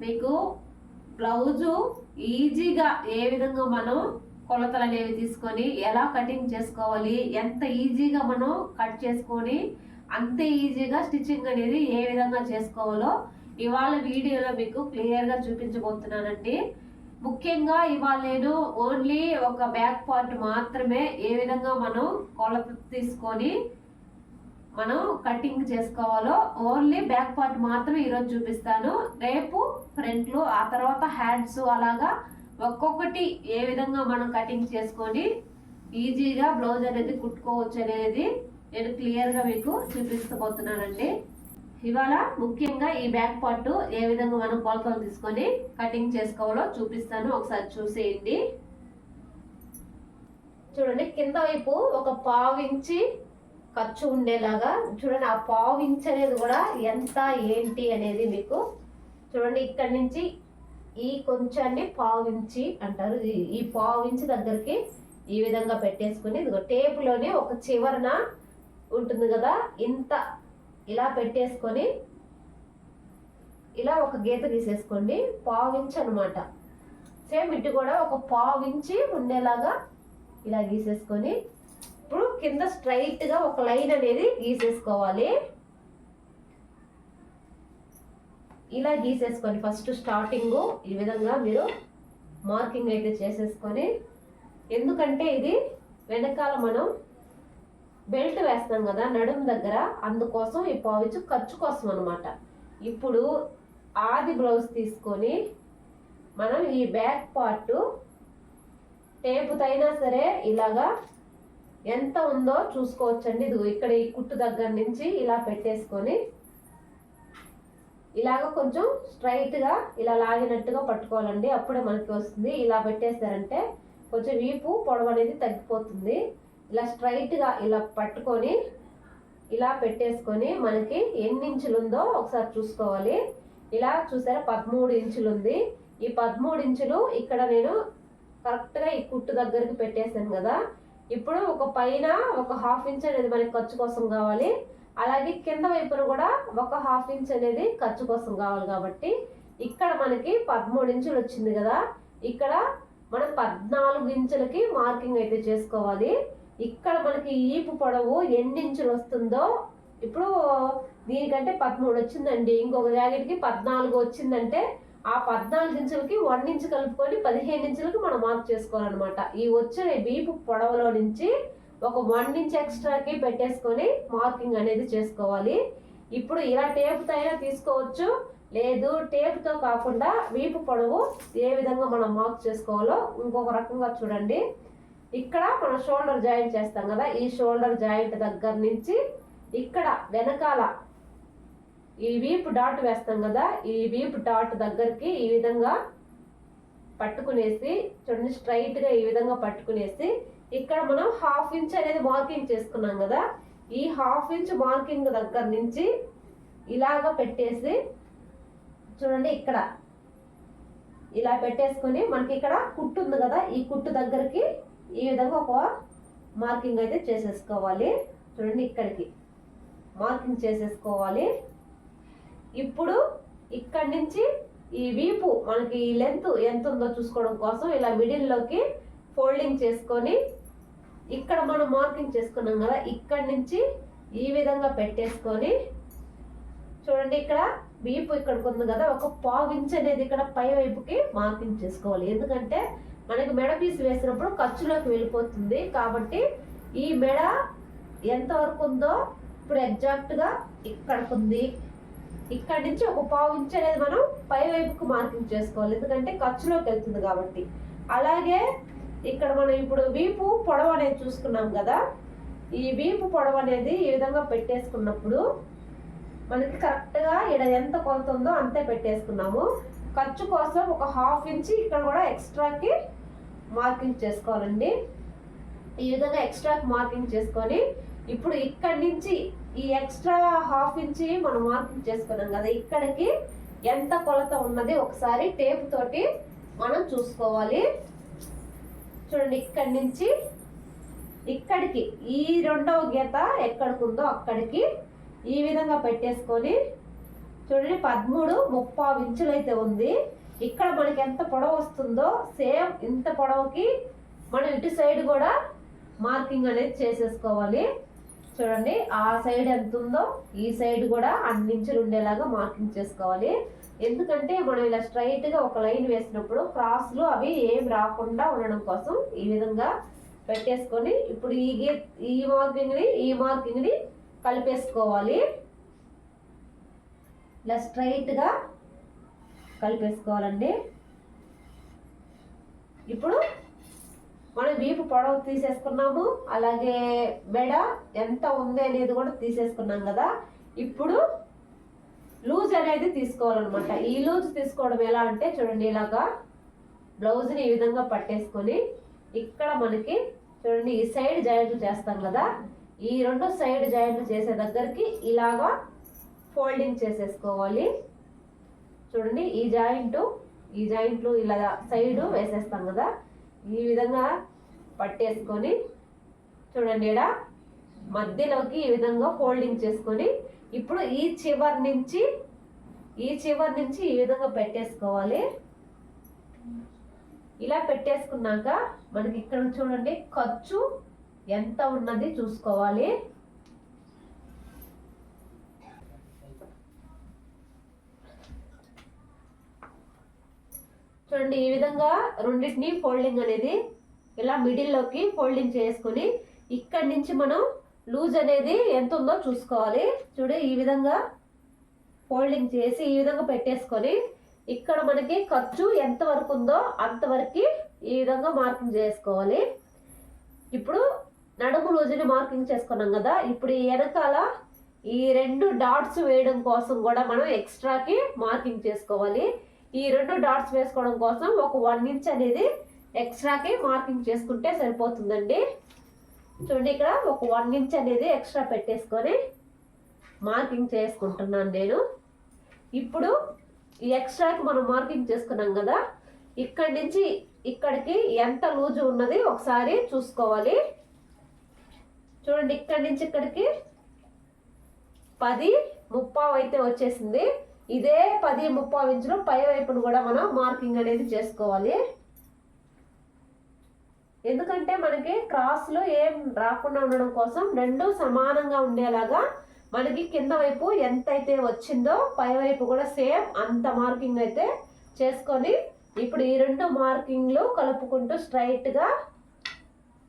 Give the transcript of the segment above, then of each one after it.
మీకు బ్లౌజు ఈజీగా ఏ విధంగా మనం కొలతలు అనేవి తీసుకొని ఎలా కటింగ్ చేసుకోవాలి ఎంత ఈజీగా మనం కట్ చేసుకొని అంతే ఈజీగా స్టిచ్చింగ్ అనేది ఏ విధంగా చేసుకోవాలో ఇవాళ వీడియోలో మీకు క్లియర్గా చూపించబోతున్నానండి. ముఖ్యంగా ఇవాళ నేను ఓన్లీ ఒక బ్యాక్ పార్ట్ మాత్రమే ఏ విధంగా మనం కొలత తీసుకొని మనం కటింగ్ చేసుకోవాలో ఓన్లీ బ్యాక్ పార్ట్ మాత్రమే ఈరోజు చూపిస్తాను. రేపు ఫ్రంట్లు ఆ తర్వాత హ్యాండ్స్ అలాగా ఒక్కొక్కటి ఏ విధంగా మనం కటింగ్ చేసుకొని ఈజీగా బ్లౌజ్ అనేది కుట్టుకోవచ్చు అనేది నేను క్లియర్గా మీకు చూపిస్తబోతున్నానండి. ఇవాళ ముఖ్యంగా ఈ బ్యాక్ పార్ట్ ఏ విధంగా మనం కొలతలు తీసుకొని కటింగ్ చేసుకోవాలో చూపిస్తాను. ఒకసారి చూసేయండి. చూడండి కింద వైపు ఒక పావు ఇంచి ఖర్చు ఉండేలాగా చూడండి ఆ పావు ఇంచ్ అనేది కూడా ఎంత ఏంటి అనేది మీకు చూడండి ఇక్కడి నుంచి ఈ కొంచాన్ని పావు ఇంచి అంటారు. ఈ- ఈ పావు ఇంచి దగ్గరికి ఈ విధంగా పెట్టేసుకుని ఇదిగో టేపులోనే ఒక చివరన ఉంటుంది కదా ఇంత ఇలా పెట్టేసుకొని ఇలా ఒక గీత గీసేసుకోండి. పావు ఇంచ్ అనమాట సేమ్ ఇటు కూడా ఒక పావు ఇంచి ఉండేలాగా ఇలా గీసేసుకొని ఇప్పుడు కింద స్ట్రైట్గా ఒక లైన్ అనేది గీసేసుకోవాలి. ఇలా గీసేసుకొని ఫస్ట్ స్టార్టింగ్ ఈ విధంగా మీరు మార్కింగ్ అయితే చేసేసుకొని ఎందుకంటే ఇది వెనకాల మనం బెల్ట్ వేస్తాం కదా నడుము దగ్గర. అందుకోసం ఈ పావించు ఖర్చు కోసం అనమాట ఇప్పుడు ఆది బ్లౌజ్ తీసుకొని మనం ఈ బ్యాక్ పార్ట్ టేపుతైనా సరే ఇలాగా ఎంత ఉందో చూసుకోవచ్చండి. ఇది ఇక్కడ ఈ కుట్టు దగ్గర నుంచి ఇలా పెట్టేసుకొని ఇలాగ కొంచెం స్ట్రైట్గా ఇలా లాగినట్టుగా పట్టుకోవాలండి. అప్పుడే మనకి వస్తుంది. ఇలా పెట్టేస్తారంటే కొంచెం వీపు పొడవు అనేది తగ్గిపోతుంది. ఇలా స్ట్రైట్గా ఇలా పట్టుకొని ఇలా పెట్టేసుకొని మనకి ఎన్ని ఇంచులు ఉందో ఒకసారి చూసుకోవాలి. ఇలా చూసారా? పదమూడు ఇంచులు ఉంది. ఈ పదమూడు ఇంచులు ఇక్కడ నేను కరెక్ట్గా ఈ కుట్టు దగ్గరికి పెట్టేసాను కదా. ఇప్పుడు ఒక పైన ఒక హాఫ్ ఇంచ్ అనేది మనకి ఖర్చు కోసం కావాలి. అలాగే కింద వైపున కూడా ఒక హాఫ్ ఇంచ్ అనేది ఖర్చు కోసం కావాలి కాబట్టి ఇక్కడ మనకి పదమూడు ఇంచులు వచ్చింది కదా. ఇక్కడ మనం పద్నాలుగు ఇంచులకి మార్కింగ్ అయితే చేసుకోవాలి. ఇక్కడ మనకి ఈపు పొడవు ఎన్ని ఇంచులు వస్తుందో ఇప్పుడు దీనికంటే పదమూడు వచ్చిందండి. ఇంకొక జాకెట్కి పద్నాలుగు వచ్చిందంటే ఆ పద్నాలుగు ఇంచులకి వన్ ఇంచు కలుపుకొని పదిహేను ఇంచులకి మనం మార్క్ చేసుకోవాలన్నమాట. ఈ వచ్చిన వీపు పొడవలో నుంచి ఒక వన్ ఇంచ్ ఎక్స్ట్రాకి పెట్టేసుకొని మార్కింగ్ అనేది చేసుకోవాలి. ఇప్పుడు ఇలా టేపుతో అయినా తీసుకోవచ్చు. లేదు టేపుతో కాకుండా వీపు పొడవు ఏ విధంగా మనం మార్క్ చేసుకోవాలో ఇంకొక రకంగా చూడండి. ఇక్కడ మనం షోల్డర్ జాయింట్ చేస్తాం కదా ఈ షోల్డర్ జాయింట్ దగ్గర నుంచి ఇక్కడ వెనకాల ఈ వీపు డాట్ వేస్తాం కదా ఈ వీపు డాట్ దగ్గరికి ఈ విధంగా పట్టుకునేసి చూడండి స్ట్రైట్గా ఈ విధంగా పట్టుకునేసి ఇక్కడ మనం హాఫ్ ఇంచ్ అనేది మార్కింగ్ చేసుకున్నాం కదా ఈ హాఫ్ ఇంచ్ మార్కింగ్ దగ్గర నుంచి ఇలాగ పెట్టేసి చూడండి ఇక్కడ ఇలా పెట్టేసుకొని మనకి ఇక్కడ కుట్టు ఉంది కదా ఈ కుట్టు దగ్గరికి ఈ విధంగా ఒక మార్కింగ్ అయితే చేసేసుకోవాలి. చూడండి ఇక్కడికి మార్కింగ్ చేసేసుకోవాలి. ఇప్పుడు ఇక్కడి నుంచి ఈ వీపు మనకి ఈ లెంత్ ఎంత ఉందో చూసుకోవడం కోసం ఇలా మిడిల్లోకి ఫోల్డింగ్ చేసుకొని ఇక్కడ మనం మార్కింగ్ చేసుకున్నాం కదా ఇక్కడి నుంచి ఈ విధంగా పెట్టేసుకొని చూడండి ఇక్కడ వీపు ఇక్కడికి ఉంది కదా ఒక పావు అనేది ఇక్కడ పై వైపుకి మార్కింగ్ చేసుకోవాలి. ఎందుకంటే మనకి మెడ పీస్ వేసినప్పుడు ఖర్చులోకి వెళ్ళిపోతుంది కాబట్టి ఈ మెడ ఎంత వరకు ఉందో ఇప్పుడు ఎగ్జాక్ట్గా ఇక్కడికి ఉంది. ఇక్కడ నుంచి ఒక పావు ఇంచ్ అనేది మనం పై వైపుకు మార్కింగ్ చేసుకోవాలి. ఎందుకంటే ఖర్చులోకి వెళ్తుంది కాబట్టి. అలాగే ఇక్కడ మనం ఇప్పుడు వీపు పొడవు అనేది చూసుకున్నాం కదా. ఈ వీపు పొడవు అనేది ఈ విధంగా పెట్టేసుకున్నప్పుడు మనకి కరెక్ట్గా ఇక్కడ ఎంత కొలత ఉందో అంతే పెట్టేసుకున్నాము. ఖర్చు కోసం ఒక హాఫ్ ఇంచ్ ఇక్కడ కూడా ఎక్స్ట్రాకి మార్కింగ్ చేసుకోవాలండి. ఈ విధంగా ఎక్స్ట్రాకి మార్కింగ్ చేసుకొని ఇప్పుడు ఇక్కడి నుంచి ఈ ఎక్స్ట్రా హాఫ్ ఇంచి మనం మార్కింగ్ చేసుకున్నాం కదా ఇక్కడికి ఎంత కొలత ఉన్నది ఒకసారి టేప్ తోటి మనం చూసుకోవాలి. చూడండి ఇక్కడి నుంచి ఇక్కడికి ఈ రెండవ గీత ఎక్కడికి ఉందో అక్కడికి ఈ విధంగా పెట్టేసుకొని చూడండి పదమూడు ముప్పావు ఇంచులు అయితే ఉంది. ఇక్కడ మనకి ఎంత పొడవు వస్తుందో సేమ్ ఇంత పొడవుకి మనం ఇటు సైడ్ కూడా మార్కింగ్ అనేది చేసేసుకోవాలి. చూడండి ఆ సైడ్ ఎంత ఉందో ఈ సైడ్ కూడా అన్ని ఉండేలాగా మార్కింగ్ చేసుకోవాలి. ఎందుకంటే మనం ఇలా స్ట్రైట్గా ఒక లైన్ వేసినప్పుడు క్రాస్లు అవి ఏం రాకుండా ఉండడం కోసం ఈ విధంగా పెట్టేసుకొని ఇప్పుడు ఈ గే ఈ మార్కింగ్ని ఈ మార్కింగ్ని కలిపేసుకోవాలి. ఇలా స్ట్రైట్గా కలిపేసుకోవాలండి. ఇప్పుడు మనం వీపు పొడవు తీసేసుకున్నాము. అలాగే మెడ ఎంత ఉంది అనేది కూడా తీసేసుకున్నాం కదా. ఇప్పుడు లూజ్ అనేది తీసుకోవాలన్నమాట. ఈ లూజ్ తీసుకోవడం ఎలా అంటే చూడండి ఇలాగా బ్లౌజ్ని ఈ విధంగా పట్టేసుకొని ఇక్కడ మనకి చూడండి ఈ సైడ్ జాయింట్లు చేస్తాం కదా. ఈ రెండు సైడ్ జాయింట్లు చేసే దగ్గరికి ఇలాగా ఫోల్డింగ్ చేసేసుకోవాలి. చూడండి ఈ జాయింట్ ఈ జాయింట్లు ఇలా సైడ్ వేసేస్తాం కదా. ఈ విధంగా పట్టేసుకొని చూడండి ఇక్కడ మధ్యలోకి ఈ విధంగా ఫోల్డింగ్ చేసుకొని ఇప్పుడు ఈ చివరి నుంచి ఈ చివరి నుంచి ఈ విధంగా పెట్టేసుకోవాలి. ఇలా పెట్టేసుకున్నాక మనకి ఇక్కడ చూడండి ఖర్చు ఎంత ఉన్నది చూసుకోవాలి. చూడండి ఈ విధంగా రెండింటిని ఫోల్డింగ్ అనేది ఇలా మిడిల్లోకి ఫోల్డింగ్ చేసుకొని ఇక్కడి నుంచి మనం లూజ్ అనేది ఎంత ఉందో చూసుకోవాలి. చూడు ఈ విధంగా ఫోల్డింగ్ చేసి ఈ విధంగా పెట్టేసుకొని ఇక్కడ మనకి ఖర్చు ఎంత వరకు ఉందో అంతవరకు ఈ విధంగా మార్కింగ్ చేసుకోవాలి. ఇప్పుడు నడుము లూజుని మార్కింగ్ చేసుకున్నాం కదా ఇప్పుడు ఈ వెనకాల ఈ రెండు డాట్స్ వేయడం కోసం కూడా మనం ఎక్స్ట్రాకి మార్కింగ్ చేసుకోవాలి. ఈ రెండు డాట్స్ వేసుకోవడం కోసం ఒక వన్ ఇంచ్ అనేది ఎక్స్ట్రాకి మార్కింగ్ చేసుకుంటే సరిపోతుందండి. చూడండి ఇక్కడ ఒక వన్ ఇంచ్ అనేది ఎక్స్ట్రా పెట్టేసుకొని మార్కింగ్ చేసుకుంటున్నాను నేను. ఇప్పుడు ఈ ఎక్స్ట్రాకి మనం మార్కింగ్ చేసుకున్నాం కదా ఇక్కడి నుంచి ఇక్కడికి ఎంత లూజు ఉన్నది ఒకసారి చూసుకోవాలి. చూడండి ఇక్కడి నుంచి ఇక్కడికి పది ముప్పావు అయితే వచ్చేసింది. ఇదే పది ముప్పావు ఇంచులు పై వైపును కూడా మనం మార్కింగ్ అనేది చేసుకోవాలి. ఎందుకంటే మనకి క్రాస్లో ఏం రాకుండా ఉండడం కోసం రెండు సమానంగా ఉండేలాగా మనకి కింద వైపు ఎంత అయితే వచ్చిందో పై వైపు కూడా సేమ్ అంత మార్కింగ్ అయితే చేసుకొని ఇప్పుడు ఈ రెండు మార్కింగ్లు కలుపుకుంటూ స్ట్రైట్గా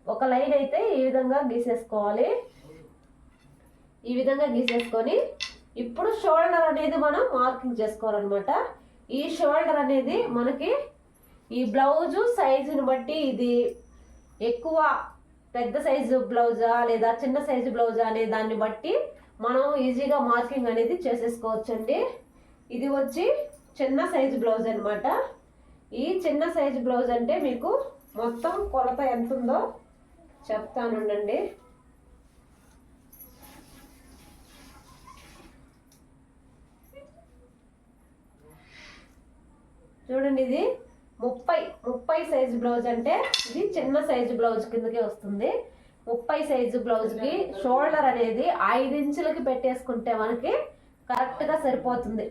ఒక లైన్ అయితే ఈ విధంగా గీసేసుకోవాలి. ఈ విధంగా గీసేసుకొని ఇప్పుడు షోల్డర్ అనేది మనం మార్కింగ్ చేసుకోవాలన్నమాట. ఈ షోల్డర్ అనేది మనకి ఈ బ్లౌజు సైజుని బట్టి ఇది ఎక్కువ పెద్ద సైజు బ్లౌజా లేదా చిన్న సైజు బ్లౌజా అనే దాన్ని బట్టి మనం ఈజీగా మార్కింగ్ అనేది చేసేసుకోవచ్చండి. ఇది వచ్చి చిన్న సైజు బ్లౌజ్ అనమాట ఈ చిన్న సైజు బ్లౌజ్ అంటే మీకు మొత్తం కొలత ఎంత ఉందో చెప్తానుండండి చూడండి ఇది ముప్పై ముప్పై సైజు బ్లౌజ్ అంటే ఇది చిన్న సైజు బ్లౌజ్ కిందకి వస్తుంది. ముప్పై సైజు బ్లౌజ్కి షోల్డర్ అనేది ఐదు ఇంచులకి పెట్టేసుకుంటే మనకి కరెక్ట్గా సరిపోతుంది.